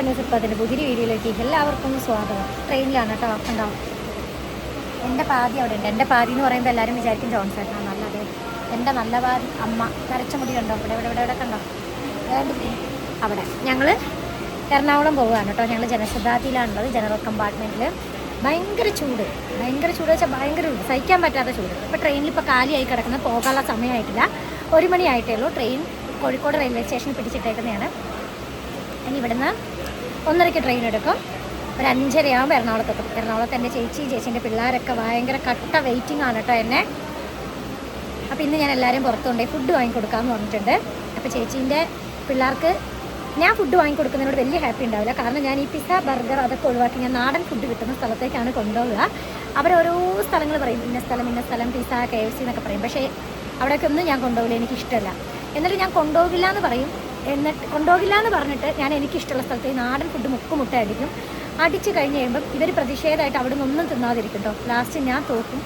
പൊന്നുസുപ്പത്തിന്റെ പുതിയ വീഡിയോയിലേക്ക് എല്ലാവർക്കും സ്വാഗതം. ട്രെയിനിലാണ് കേട്ടോ ഉണ്ടാവും എന്റെ പാതി അവിടെ ഉണ്ട്. എന്റെ പാതി എന്ന് പറയുമ്പോൾ എല്ലാവരും വിചാരിക്കും ജോൺസേട്ടനാണ് നല്ലത്. എന്റെ നല്ല പാതി അമ്മ. നരച്ച മുടി കണ്ടോ? ഇവിടെ ഇവിടെ ഇവിടെ കണ്ടോ? അവിടെ. ഞങ്ങൾ എറണാകുളം പോവുകയാണ് കേട്ടോ. ഞങ്ങൾ ജനശതാബ്ദിയിലാണുള്ളത് ജനറൽ കമ്പാർട്ട്മെന്റിൽ ഭയങ്കര ചൂട്. ഭയങ്കര ചൂട് വെച്ചാൽ ഭയങ്കര ചൂട്. സഹിക്കാൻ പറ്റാത്ത ചൂട്. ഇപ്പോൾ ട്രെയിനിൽ ഇപ്പോൾ കാലിയായി കിടക്കുന്ന പോകാനുള്ള സമയമായിട്ടില്ല. ഒരു മണിയായിട്ടേ ഉള്ളൂ. ട്രെയിൻ കോഴിക്കോട് റെയിൽവേ സ്റ്റേഷനിൽ പിടിച്ചിട്ടേക്കുന്നതാണ്. ഇനി ഇവിടുന്ന് ഒന്നരയ്ക്ക് ട്രെയിൻ എടുക്കും. ഒരു അഞ്ചരയാകുമ്പോൾ എറണാകുളത്തെത്തും എറണാകുളത്ത് എന്റെ ചേച്ചി ചേച്ചീന്റെ പിള്ളേരൊക്കെ ഭയങ്കര കട്ട വെയിറ്റിംഗ് ആണ് കേട്ടോ എന്നെ. അപ്പോൾ ഇന്ന് ഞാൻ എല്ലാവരും പുറത്തു കൊണ്ടുപോയി ഫുഡ് വാങ്ങിക്കൊടുക്കാമെന്ന് പറഞ്ഞിട്ടുണ്ട്. അപ്പോൾ ചേച്ചീന്റെ പിള്ളേർക്ക് ഞാൻ ഫുഡ് വാങ്ങിക്കൊടുക്കുന്നതിനോട് വലിയ ഹാപ്പി ഉണ്ടാവില്ല. കാരണം ഞാൻ ഈ പിസ്സ ബർഗർ അതൊക്കെ ഒഴിവാക്കി ഞാൻ നാടൻ ഫുഡ് കിട്ടുന്ന സ്ഥലത്തേക്കാണ് കൊണ്ടുപോവുക. ഓരോ സ്ഥലങ്ങൾ പറയും. ഇന്ന സ്ഥലം ഇന്ന സ്ഥലം പിസ്സ കെ എഫ് സി എന്നൊക്കെ പറയും. പക്ഷേ അവിടെയൊക്കെ ഒന്നും ഞാൻ കൊണ്ടുപോകില്ല എനിക്കിഷ്ടമല്ല എന്നിട്ട് ഞാൻ കൊണ്ടുപോകില്ല എന്ന് പറയും. എന്നിട്ട് കൊണ്ടുപോകില്ല എന്ന് പറഞ്ഞിട്ട് ഞാൻ എനിക്കിഷ്ടമുള്ള സ്ഥലത്ത് നാടൻ ഫുഡ് മുക്ക് മുട്ട അടിക്കും അടിച്ച് കഴിഞ്ഞ് കഴിയുമ്പം ഇവർ പ്രതിഷേധമായിട്ട് അവിടെ നിന്നൊന്നും തിന്നാതിരിക്കും ലാസ്റ്റ് ഞാൻ തോക്കും.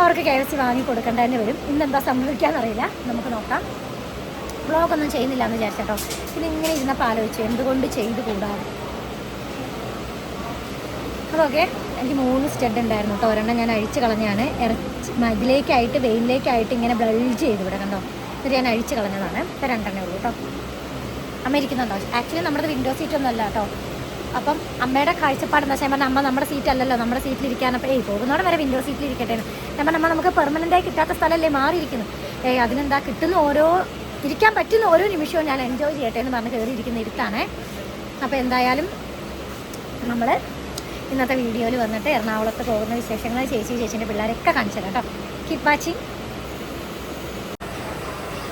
അവർക്ക് കെ എഫ് സി വാങ്ങി കൊടുക്കേണ്ട തന്നെ വരും. ഇന്നെന്താ സംഭവിക്കാന്നറിയില്ല നമുക്ക് നോക്കാം. ബ്ലോഗൊന്നും ചെയ്യുന്നില്ല എന്ന് വിചാരിച്ചോ പിന്നെ ഇങ്ങനെ ഇരുന്നപ്പോൾ ആലോചിച്ചു. എന്തുകൊണ്ട് ചെയ്ത് കൂടാതെ അതൊക്കെ എനിക്ക് മൂന്ന് സ്റ്റഡ് ഉണ്ടായിരുന്നു കേട്ടോ ഒരെണ്ണം ഞാൻ അഴിച്ചു കളഞ്ഞാണ്. ഇറച്ചി മതിലേക്കായിട്ട് വെയിലിലേക്കായിട്ട് ഇങ്ങനെ ബ്ലൾജ് ചെയ്ത് ഇവിടെ കണ്ടോ? എന്നിട്ട് ഞാൻ അഴിച്ചു കളഞ്ഞതാണ്. ഇപ്പം രണ്ടെണ്ണേ ഉള്ളൂ കേട്ടോ അമ്മ ഇരിക്കുന്നുണ്ടോ ആക്ച്വലി നമ്മുടെ വിൻഡോ സീറ്റ് ഒന്നും അല്ല കേട്ടോ. അപ്പം അമ്മയുടെ കാഴ്ചപ്പാട് എന്താ വെച്ചാൽ അമ്മ നമ്മുടെ സീറ്റ് അല്ലല്ലോ നമ്മുടെ സീറ്റിൽ ഇരിക്കാൻ. അപ്പം ഏയ് പോകുന്നവിടെ വരെ വിൻഡോ സീറ്റിൽ ഇരിക്കട്ടെ. ഞാൻ അമ്മ നമുക്ക് പെർമനന്റായി കിട്ടാത്ത സ്ഥലമല്ലേ മാറിയിരിക്കുന്നു. ഏയ് അതിനെന്താ കിട്ടുന്ന ഓരോ ഇരിക്കാൻ പറ്റുന്ന ഓരോ നിമിഷവും ഞാൻ എൻജോയ് ചെയ്യട്ടെ എന്ന് പറഞ്ഞ് കയറിയിരിക്കുന്ന ഇരുത്താണേ അപ്പോൾ എന്തായാലും നമ്മൾ ഇന്നത്തെ വീഡിയോയിൽ വന്നിട്ട് എറണാകുളത്ത് പോകുന്ന വിശേഷങ്ങൾ ചേച്ചി ചേച്ചീന്റെ പിള്ളേരൊക്കെ കാണിച്ചു കേട്ടോ. കീപ് വാച്ചിങ്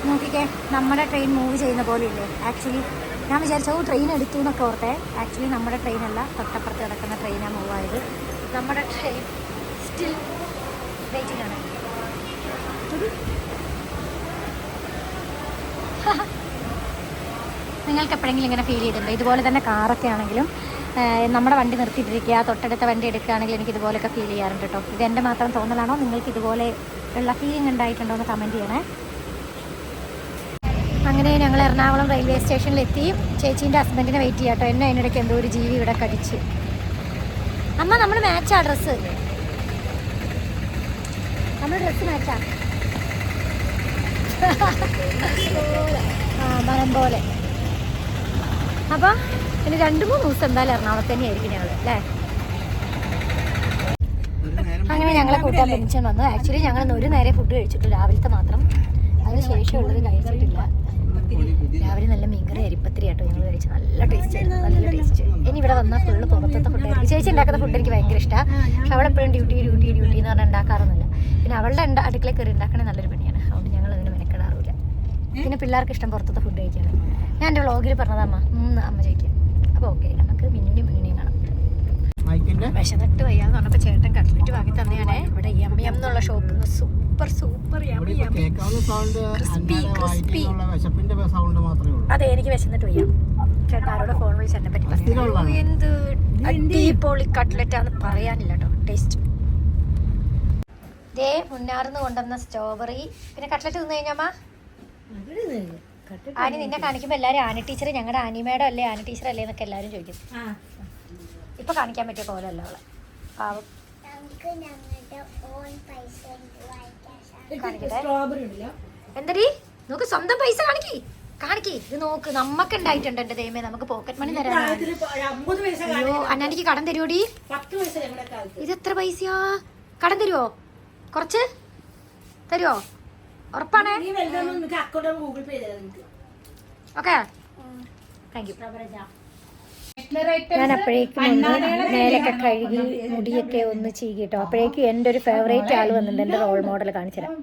നോക്കിക്കേ നമ്മുടെ ട്രെയിൻ മൂവ് ചെയ്യുന്ന പോലെ ആക്ച്വലി ഞാൻ വിചാരിച്ചു "ഓ, ട്രെയിൻ എടുത്തു എന്നൊക്കെ ഓർത്തെ. ആക്ച്വലി നമ്മുടെ ട്രെയിനല്ല തൊട്ടപ്പുറത്ത് കിടക്കുന്ന ട്രെയിനാണ് മൂവ് ആയത്. നമ്മുടെ ട്രെയിൻ സ്റ്റിൽ വെയിറ്റിംഗ് ആണ്. നിങ്ങൾക്ക് എപ്പോഴെങ്കിലും ഇങ്ങനെ ഫീൽ ചെയ്തിട്ടുണ്ട്? ഇതുപോലെ തന്നെ കാറൊക്കെ ആണെങ്കിലും നമ്മുടെ വണ്ടി നിർത്തിയിട്ടിരിക്കുക തൊട്ടടുത്ത വണ്ടി എടുക്കുകയാണെങ്കിൽ എനിക്ക് ഇതുപോലെയൊക്കെ ഫീൽ ചെയ്യാറുണ്ട് കേട്ടോ. ഇത് എന്റെ മാത്രം തോന്നലാണോ? നിങ്ങൾക്ക് ഇതുപോലെ ഉള്ള ഫീലിംഗ് ഉണ്ടായിട്ടുണ്ടോ എന്ന് കമന്റ് ചെയ്യണേ. അങ്ങനെ ഞങ്ങൾ എറണാകുളം റെയിൽവേ സ്റ്റേഷനിലെത്തി. ചേച്ചീന്റെ ഹസ്ബൻഡിനെ വെയിറ്റ് ചെയ്യാം കേട്ടോ എന്നെ അതിനിടയ്ക്ക് എന്തോ ഒരു ജീവി ഇവിടെ കടിച്ച്. അമ്മ നമ്മൾ മാച്ചാ ഡ്രസ്സ് നമ്മൾ ഡ്രസ്സ് മാച്ചാ ആ മരം പോലെ. അപ്പോൾ പിന്നെ രണ്ട് മൂന്ന് ദിവസം എന്തായാലും എറണാകുളത്ത് തന്നെ ആയിരിക്കും ഞങ്ങൾ അല്ലേ? അങ്ങനെ ഞങ്ങളെ കൂട്ടാൻ പെൻഷൻ വന്നു. ആക്ച്വലി ഞങ്ങൾ ഒരു നേരെ ഫുഡ് കഴിച്ചിട്ടു രാവിലത്തെ മാത്രം. അതിന് ശേഷമുള്ളത് കഴിച്ചിട്ടില്ല. രാവിലെ നല്ല മീൻകറി അരിപ്പത്തിരി ആട്ടോ ഞങ്ങൾ കഴിച്ചു നല്ല ടേസ്റ്റ് നല്ല ടേസ്റ്റ് ഇനി ഇവിടെ വന്നാൽ ഫുള്ള് പുറത്തത്തെ ഫുഡായിരിക്കും ചേച്ചി ഉണ്ടാക്കുന്ന ഫുഡ് എനിക്ക് ഭയങ്കര ഇഷ്ടമാണ് പക്ഷെ അവൾ എപ്പോഴും ഡ്യൂട്ടി ഡ്യൂട്ടി ഡ്യൂട്ടി എന്ന് പറഞ്ഞാൽ ഉണ്ടാക്കാറൊന്നുമില്ല. പിന്നെ അവളുടെ അടുക്കള കയറി ഉണ്ടാക്കണേ നല്ലൊരു പണിയാണ്. അതുകൊണ്ട് ഞങ്ങൾ അതിന് മെനക്കെടാറില്ല. പിന്നെ പിള്ളേർക്ക് ഇഷ്ടം പുറത്തത്തെ ഫുഡ് കഴിക്കാണ് ഞാൻ എന്റെ വ്ളോഗിൽ പറഞ്ഞതമ്മ മൂന്ന് അമ്മ ചോദിക്കാം അപ്പോൾ ഓക്കെ നമുക്ക് മിന്നിയും മിന്നിയും കാണാം. വിശന്നിട്ട് വയ്യാന്ന് പറഞ്ഞപ്പോൾ ചേട്ടൻ കട്ട്ലറ്റ് വാങ്ങി തന്നെയാണ്. ഇവിടെ എം എം എന്നുള്ള ഷോപ്പിൽ നിന്ന് സൂപ്പർ സൂപ്പർ അതെ എനിക്ക് വിശന്നിട്ട് വയ്യ. ചേട്ടാരോടെ ആരോട് ഫോൺ വിളിച്ച് എന്നെ പറ്റി പറഞ്ഞു. എന്ത് അടിപൊളി കട്ട്ലറ്റ് ആണെന്ന് പറയാനില്ല കേട്ടോ. ടേസ്റ്റ് ദേ മുന്നാർന്ന് കൊണ്ടുവന്ന സ്ട്രോബെറി പിന്നെ കട്ട്ലറ്റ് തിന്നു കഴിഞ്ഞാ ആനി നിന്നെ കാണിക്കുമ്പോൾ എല്ലാവരും ആനി ടീച്ചർ ഞങ്ങളുടെ ആനി മേഡം അല്ലേ? ആനി ടീച്ചർ അല്ലേ എന്നൊക്കെ എല്ലാവരും ചോദിക്കും. ഇപ്പൊ കാണിക്കാൻ പറ്റിയ പോലല്ല അവളെ? പാവം. എന്തടി? നോക്ക് സ്വന്തം പൈസ കാണിക്കി. കാണിക്കി. ഇത് നോക്ക് നമ്മക്ക് ഉണ്ടായിട്ടുണ്ട് എന്റെ ദൈവമേ. നമുക്ക് പോക്കറ്റ് മണി തരാം അയ്യോ അന്നാനിക്ക് കടം തരുമോടി ഇത് എത്ര പൈസയാ? കടം തരുമോ കുറച്ച്? തരുമോ ഉറപ്പാണേ? ഓക്കെ. താങ്ക് യു ഞാൻ അപ്പോഴേക്കും ഒന്ന് മേലൊക്കെ കഴുകി മുടിയൊക്കെ ഒന്ന് ചീകിട്ടോ അപ്പോഴേക്കും എന്റെ ഒരു ഫേവറേറ്റ് ആൾ വന്നിട്ടുണ്ട് എന്റെ റോൾ മോഡൽ കാണിച്ചു തരാം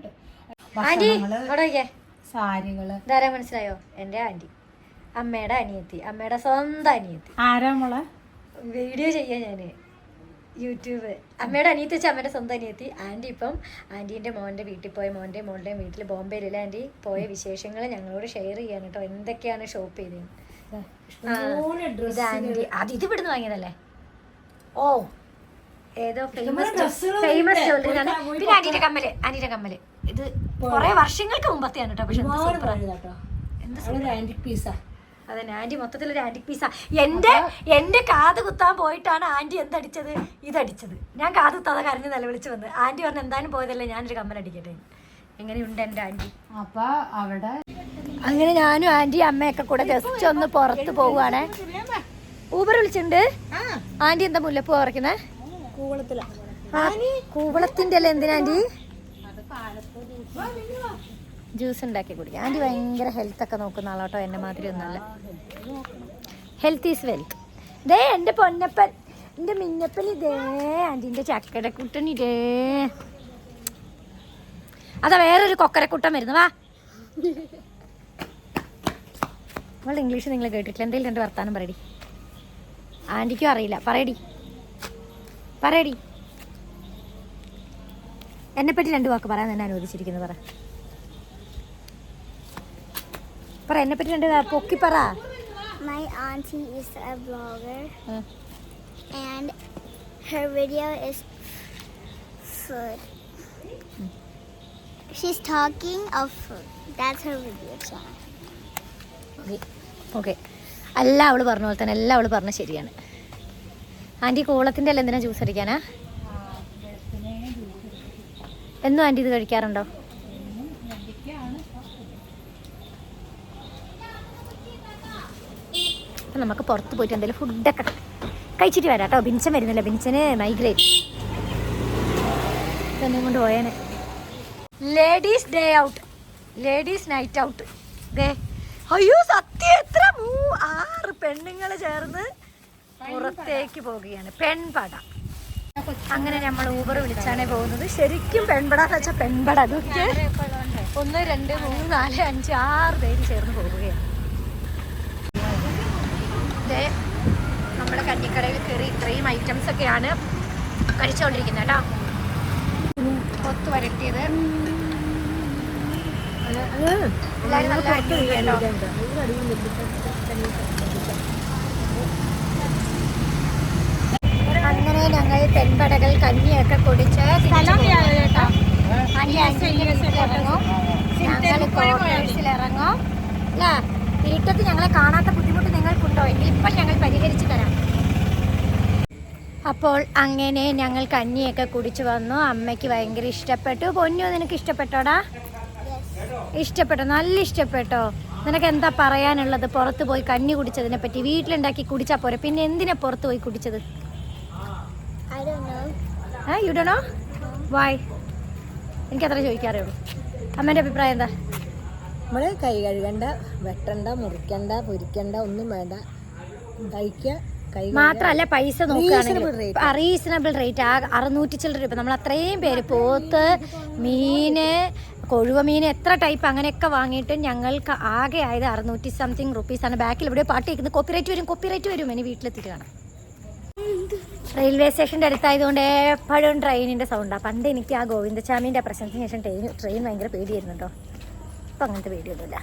ആന്റി അവിടെ മനസ്സിലായോ? എന്റെ ആന്റി അമ്മയുടെ അനിയത്തി. അമ്മയുടെ സ്വന്തം അനിയത്തി. ആരാ മോളെ? വീഡിയോ ചെയ്യാൻ ഞാൻ യൂട്യൂബ്. അമ്മയുടെ അനിയത്തി വെച്ചാൽ അമ്മയുടെ സ്വന്തം അനിയത്തി. ആന്റി ഇപ്പം ആന്റീന്റെ മോന്റെ വീട്ടിൽ പോയ. മോന്റെ മോളുടെയും വീട്ടിൽ ബോംബെയിലില്ല. ആന്റി പോയ വിശേഷങ്ങൾ ഞങ്ങളോട് ഷെയർ ചെയ്യാൻ കേട്ടോ. എന്തൊക്കെയാണ് ഷോപ്പ് ചെയ്തത് അത് ഇത് ഇവിടുന്ന് വാങ്ങിയതല്ലേ? ഓ ഏതോ ഫേമസ് ഫേമസ് ജ്വല്ലറി ആണ് പിന്നെ ആന്റിയുടെ കമ്മൽ ആന്റിയുടെ കമ്മൽ. ഇത് കുറെ വർഷങ്ങൾക്ക് മുമ്പത്തെയാണ് കേട്ടോ പക്ഷെ എന്ത് പീസാ അതന്നെ ആന്റി മൊത്തത്തിലൊരു ആന്റിക് പീസാ എന്റെ എന്റെ കാത് കുത്താൻ പോയിട്ടാണ് ആന്റി എന്തടിച്ചത്? ഇതടിച്ചത്. ഞാൻ കാത് കുത്താതെ കരഞ്ഞ് നിലവിളിച്ച് വന്ന്. ആന്റി പറഞ്ഞു എന്തായാലും പോയതല്ലേ ഞാനൊരു കമ്മൽ അടിക്കട്ടെ എങ്ങനെയുണ്ട് എന്റെ ആന്റി? അപ്പൊ അവിടെ അങ്ങനെ ഞാനും ആന്റി അമ്മയൊക്കെ കൂടെ ജസ്റ്റ് ഒന്ന് പുറത്ത് പോവുകയാണേ. ഊബർ വിളിച്ചിട്ടുണ്ട്. ആന്റി എന്താ മുല്ലപ്പൂ പറിക്കുന്നേ? കൂവളത്തിന്റെ അല്ലേ എന്തിനാ ആന്റി? ജ്യൂസ് ഉണ്ടാക്കി കുടിക്കാം. ആന്റി ഭയങ്കര ഹെൽത്ത് ഒക്കെ നോക്കുന്ന ആളോട്ടോ എന്നെ മാതിരി ഒന്നല്ല ഹെൽത്ത് ഈസ് വെൽത്ത് ദേ എന്റെ പൊന്നപ്പൻ. എന്റെ മിന്നപ്പൻ ഇതേ ആന്റിന്റെ ചക്കരക്കുട്ടൻ ഇതേ. അതാ വേറൊരു കൊക്കരക്കുട്ടൻ വരുന്നു. വാ. അവളുടെ ഇംഗ്ലീഷ് നിങ്ങൾ കേട്ടിട്ടില്ല. എന്തെങ്കിലും രണ്ട് വർത്താനം പറയടി. ആന്റിക്കും അറിയില്ല. പറയടി. പറയടി. എന്നെപ്പറ്റി രണ്ട് വാക്ക് പറയാൻ തന്നെ അനുവദിച്ചിരിക്കുന്നു പറ. പറ എന്നെപ്പറ്റി രണ്ട് പൊക്കി പറ. My auntie is a blogger ഉം. and her video is food. She's talking of food. That's her video channel. Okay okay. എല്ലാം അവൾ പറഞ്ഞ പോലെ തന്നെ എല്ലാം അവൾ പറഞ്ഞ ശരിയാണ്. ആന്റി കോളത്തിന്റെ അല്ല എന്തിനാ ജ്യൂസ് അടിക്കാനാ? എന്നും ആന്റി ഇത് കഴിക്കാറുണ്ടോ? അപ്പം നമുക്ക് പുറത്ത് പോയിട്ട് എന്തെങ്കിലും ഫുഡൊക്കെ കഴിച്ചിട്ട് വരാം കേട്ടോ. ബിൻസൻ വരുന്നില്ല. ബിൻസന് മൈഗ്രേറ്റ് തന്നെ കൊണ്ട് പോയേനെ. Ladies day out ladies night out ദേ അയ്യോ സത്യം എത്ര മൂ ആറ് പെണ്ണുങ്ങൾ ചേർന്ന് പുറത്തേക്ക് പോവുകയാണ്. പെൺപട. അങ്ങനെ നമ്മൾ ഊബർ വിളിച്ചാണ് പോകുന്നത്. ശരിക്കും പെൺപട എന്ന് വെച്ചാൽ പെൺപട. അതൊക്കെ ഒന്ന് രണ്ട് മൂന്ന് നാല് അഞ്ച് ആറ് പേര് ചേർന്ന് പോവുകയാണ്. ദേ നമ്മൾ കഞ്ഞിക്കടയിൽ കയറി ഇത്രയും ഐറ്റംസ് ഒക്കെയാണ് കഴിച്ചുകൊണ്ടിരിക്കുന്നത് കേട്ടോ. കൊത്ത് വരട്ടിയത്. അങ്ങനെ ഞങ്ങൾ പെൺപടകൾ കഞ്ഞിയൊക്കെ കുടിച്ച് ഞങ്ങൾ ക്വാർട്ടേഴ്സിൽ ഇറങ്ങും അല്ലേ ഇരുട്ടത്ത് ഞങ്ങളെ കാണാത്ത ബുദ്ധിമുട്ട് നിങ്ങൾക്കുണ്ടോ? എങ്കിൽ ഇപ്പം ഞങ്ങൾ പരിഹരിച്ചു തരാം. അപ്പോൾ അങ്ങനെ ഞങ്ങൾ കഞ്ഞിയൊക്കെ കുടിച്ചു വന്നു. അമ്മയ്ക്ക് ഭയങ്കര ഇഷ്ടപ്പെട്ടു. പൊന്നു നിനക്ക് ഇഷ്ടപ്പെട്ടോടാ? ഇഷ്ടപ്പെട്ടോ? നല്ല ഇഷ്ടപ്പെട്ടോ? നിനക്ക് എന്താ പറയാനുള്ളത്? പുറത്ത് പോയി കഞ്ഞി കുടിച്ചതിനെ പറ്റി. വീട്ടിലുണ്ടാക്കി കുടിച്ചാൽ പോരെ. പിന്നെ എന്തിനാ പുറത്ത് പോയി കുടിച്ചത്? യു ഡോ വായ് എനിക്കത്ര ചോദിക്കാറേ ഉള്ളൂ അമ്മേന്റെ അഭിപ്രായം എന്താ? നമ്മൾ കൈ കഴുകണ്ട വെട്ടണ്ട മുറിക്കണ്ട പൊരിക്കണ്ട ഒന്നും വേണ്ട. കഴിക്കുക മാത്രല്ല പൈസ നോക്കുകയാണെങ്കിൽ റീസണബിൾ റേറ്റ് ആ അറുന്നൂറ്റി ചില്ലറ രൂപ. നമ്മൾ അത്രയും പേര് പോത്ത് മീന് കൊഴുവ മീൻ എത്ര ടൈപ്പ് അങ്ങനെയൊക്കെ വാങ്ങിയിട്ട് ഞങ്ങൾക്ക് ആകെ ആയത് അറുന്നൂറ്റി സംതിങ് റുപ്പീസാണ് ബാക്കിൽ ഇവിടെ പാട്ട് കേൾക്കുന്നത്. കോപ്പിറൈറ്റ് വരും കോപ്പിറൈറ്റ് വരും. ഇനി വീട്ടിലെത്തിയിട്ട് റെയിൽവേ സ്റ്റേഷന്റെ അടുത്തായതുകൊണ്ട് എപ്പോഴും ട്രെയിനിന്റെ സൗണ്ടാണ് പണ്ട് എനിക്ക് ആ ഗോവിന്ദസ്വാമീന്റെ പ്രസൻസിന് ശേഷം ട്രെയിൻ ട്രെയിൻ ഭയങ്കര പേടിയായിരുന്നു കേട്ടോ ഇപ്പം അങ്ങനത്തെ പേടിയൊന്നുമില്ല.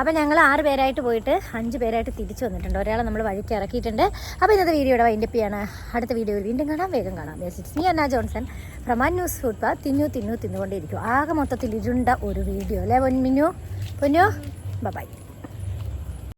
അപ്പം ഞങ്ങൾ ആറ് പേരായിട്ട് പോയിട്ട് അഞ്ച് പേരായിട്ട് തിരിച്ചു വന്നിട്ടുണ്ട്. ഒരാളെ നമ്മൾ വഴിക്ക് ഇറക്കിയിട്ടുണ്ട്. അപ്പോൾ ഇന്നത്തെ വീഡിയോയുടെ വൈൻഡപ്പ് ചെയ്യാണ്. അടുത്ത വീഡിയോയിൽ വീണ്ടും കാണാം. വേഗം കാണാം. It's me Anna Johnson. പ്രമാൻ news food പാ തിന്നു തിന്നു തിന്നുകൊണ്ടേയിരിക്കും. ആകെ മൊത്തത്തിൽ ഇരുണ്ട ഒരു വീഡിയോ അല്ലേ പൊന്നു പൊന്നു ബൈ